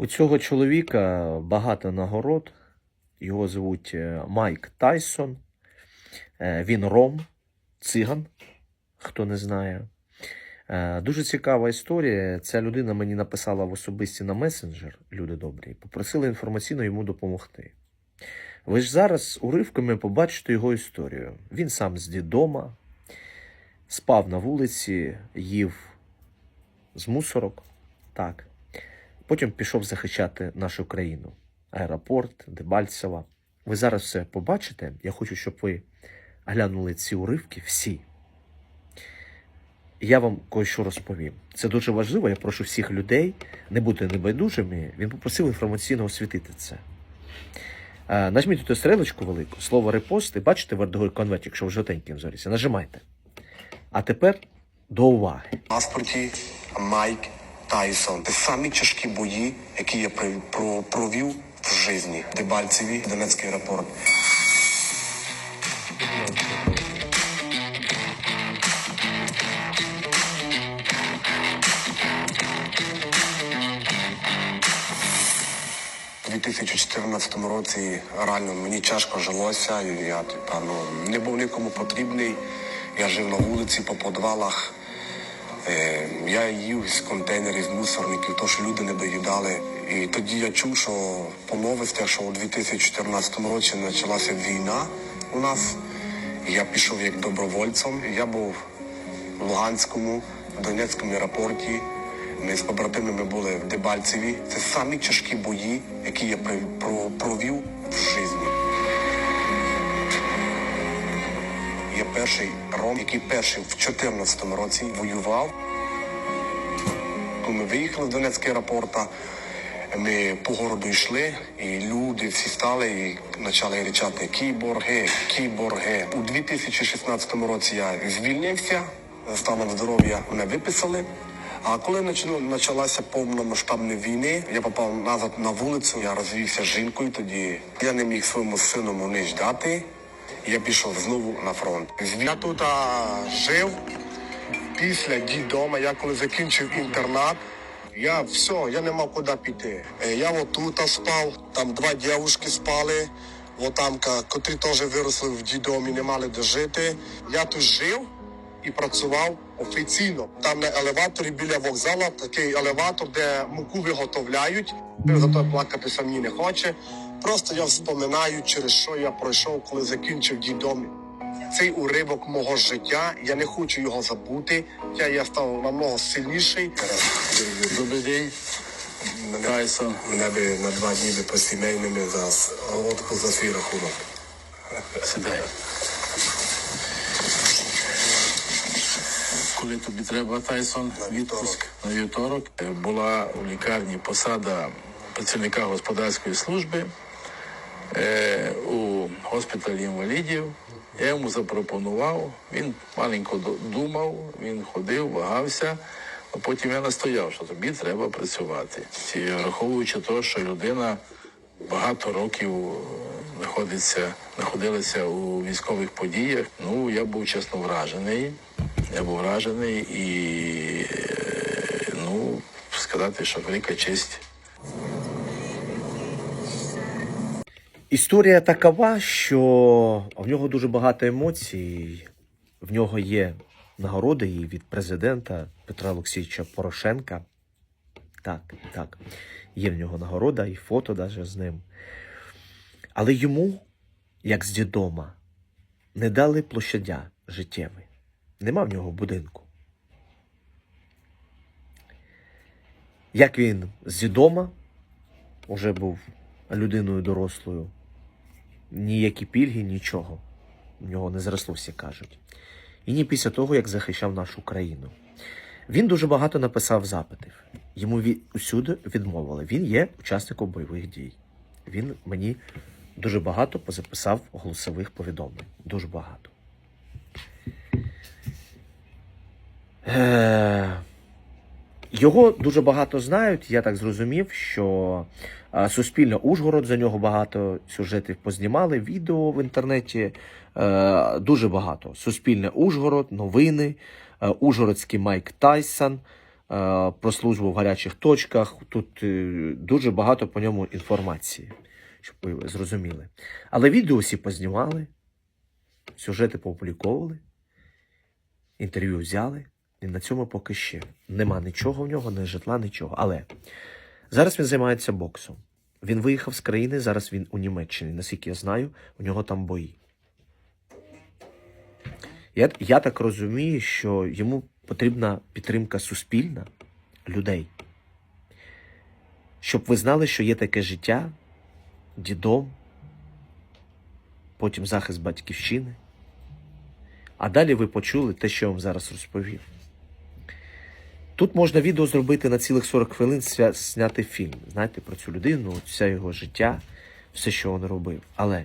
У цього чоловіка багато нагород. Його звуть е, Майк Тайсон. Е, Він ром, циган, хто не знає. Е, Дуже цікава історія. Ця людина мені написала в особисті на месенджер, люди добрі, попросила інформаційно йому допомогти. Ви ж зараз уривками побачите його історію. Він сам з дідома, спав на вулиці, їв з мусорок. Так. Потім пішов захищати нашу країну. Аеропорт, Дебальцева. Ви зараз все побачите. Я хочу, щоб ви глянули ці уривки всі. Я вам кое-що розповім. Це дуже важливо. Я прошу всіх людей не бути небайдужими. Він попросив інформаційно освітити це. Е, Нажміть тут стрілочку велику, слово репост, і бачите вердовий конверт, якщо ви жовтеньким зоріться. Нажимайте. А тепер до уваги. паспорті Майк Тайсон. Це самі тяжкі бої, які я провів в житті. Дебальцеві, Донецький аеропорт. У 2014 році реально мені тяжко жилося. Я типа, ну, не був нікому потрібний. Я жив на вулиці по подвалах. Е, я їв з контейнерів, з мусорників, то що люди не доїдали. І тоді я чув, що по новостях, що у 2014 році почалася війна у нас. Я пішов як добровольцем. Я був в Луганському, в Донецькому аеропорті. Ми з побратимами були в Дебальцеві. Це самі тяжкі бої, які я провів в житті. Перший ром, який перший в 2014 році воював. Ми виїхали з Донецького аеропорту, ми по городу йшли, і люди всі стали і почали кричати кіборги, кіборги. У 2016 році я звільнився, станом здоров'я мене виписали. А коли почалася повномасштабна війни, я попав назад на вулицю, я розвівся з жінкою тоді. Я не міг своєму сину ніч дати. Я пішов знову на фронт. Я тут а, жив після дідома. Я коли закінчив інтернат, я все, я не мав куди піти. Е, Я отут спав, там два дівчатки спали, отамка, котрі теж виросли в дідомі, не мали де жити. Я тут жив і працював офіційно. Там на елеваторі біля вокзалу такий елеватор, де муку виготовляють. Зато плакати самі не хоче. Просто я вспоминаю, через що я пройшов, коли закінчив дідомі. Цей уривок мого життя, я не хочу його забути. Я, я став намного сильніший. Добрий день. Тайсон. Мене би на два дні по сімейними за лодку за свій рахунок. Сідай. Коли тобі треба, Тайсон, відпуск на вівторок. Була у лікарні посада працівника господарської служби е, у госпіталі інвалідів. Я йому запропонував, він маленько думав, він ходив, вагався, а потім я настояв, що тобі треба працювати. І враховуючи те, що людина багато років е, знаходиться, знаходилася у військових подіях. Ну, я був чесно вражений. Я був вражений і е, ну, сказати, що велика честь Історія такова, що в нього дуже багато емоцій. В нього є нагороди і від президента Петра Олексійовича Порошенка. Так, так. Є в нього нагорода і фото даже з ним. Але йому, як з дідома, не дали площадя життєвий. Нема в нього будинку. Як він з дідома уже був людиною дорослою, ніякі пільги, нічого. В нього не зросло, всі кажуть. І ні після того, як захищав нашу країну. Він дуже багато написав запитів. Йому усюди відмовили. Він є учасником бойових дій. Він мені дуже багато позаписав голосових повідомлень. Дуже багато. Е- його дуже багато знають. Я так зрозумів, що е, Суспільне Ужгород за нього багато сюжетів познімали, відео в інтернеті. е, Дуже багато. Суспільне Ужгород, новини, е, Ужгородський Майк Тайсон. про службу в гарячих точках. Тут е, дуже багато по ньому інформації, щоб ви зрозуміли. Але відео всі познімали, сюжети поопубліковували, інтерв'ю взяли. І на цьому поки ще нема нічого в нього, ні житла, нічого. Але зараз він займається боксом. Він виїхав з країни, зараз він у Німеччині. Наскільки я знаю, у нього там бої. Я, я так розумію, що йому потрібна підтримка суспільна людей. Щоб ви знали, що є таке життя, дідом, потім захист батьківщини. А далі ви почули те, що я вам зараз розповів. Тут можна відео зробити на цілих 40 хвилин, зняти фільм. Знаєте, про цю людину, все його життя, все, що він робив. Але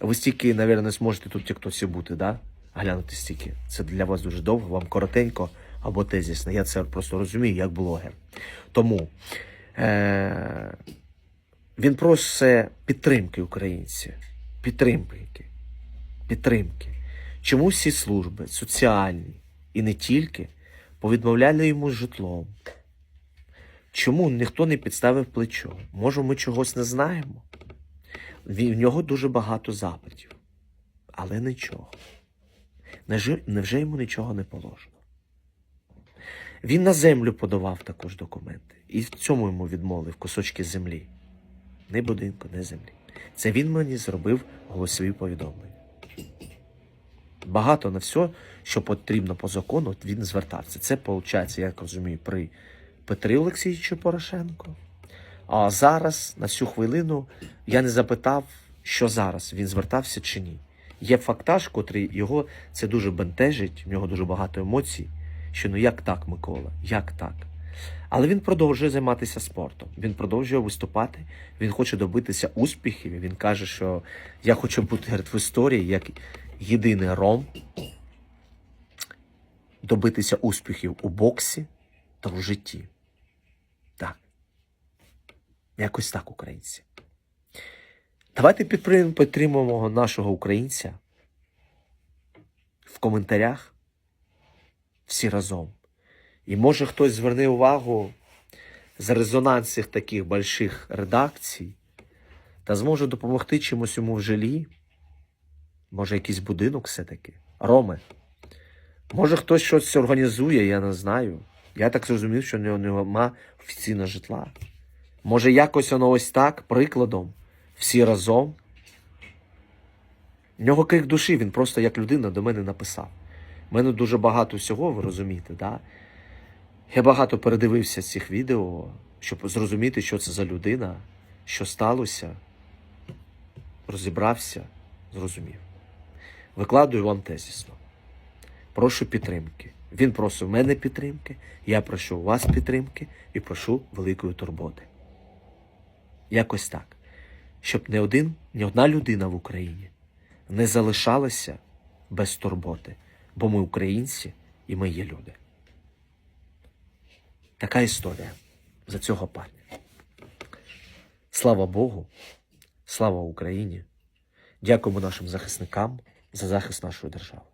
ви стільки, мабуть, не зможете тут як хтось бути, да? глянути стільки. Це для вас дуже довго, вам коротенько або тезісно. Я це просто розумію як блогер. Тому е- він просить підтримки українців. Підтримки. Підтримки. Чому всі служби, соціальні і не тільки, повідмовляли йому з житлом? Чому ніхто не підставив плечо? Може, ми чогось не знаємо? В нього дуже багато запитів, але нічого. Невже, йому нічого не положено? Він на землю подавав також документи. І в цьому йому відмовив кусочки землі. Не будинку, не землі. Це він мені зробив голосові повідомлення. Багато на все, що потрібно по закону, він звертався. Це, виходить, я розумію, при Петрі Олексійовичу Порошенко. А зараз, на цю хвилину, я не запитав, що зараз він звертався чи ні. Є фактаж, котрий його це дуже бентежить, в нього дуже багато емоцій. Що ну як так, Микола? Як так? Але він продовжує займатися спортом. Він продовжує виступати. Він хоче добитися успіхів. Він каже, що я хочу бути в історії як єдиний ром, добитися успіхів у боксі та в житті. Так. Якось так, українці. Давайте підтримуємо нашого українця в коментарях всі разом. І може хтось зверне увагу за резонанс цих таких больших редакцій та зможе допомогти чимось йому в жилі. Може, якийсь будинок все-таки. Роме. Може, хтось щось організує, я не знаю. Я так зрозумів, що нема офіційного житла. Може, якось воно ось так, прикладом, всі разом. В нього крик душі, він просто як людина до мене написав. У мене дуже багато всього, ви розумієте, да? Я багато передивився цих відео, щоб зрозуміти, що це за людина, що сталося. Розібрався, зрозумів. Викладую вам тезісно. Прошу підтримки. Він просив мене підтримки, я прошу у вас підтримки і прошу великої турботи. Якось так. Щоб не один, ні одна людина в Україні не залишалася без турботи, бо ми українці і ми є люди. Така історія за цього паня. Слава Богу, слава Україні. Дякуємо нашим захисникам за захист нашої держави.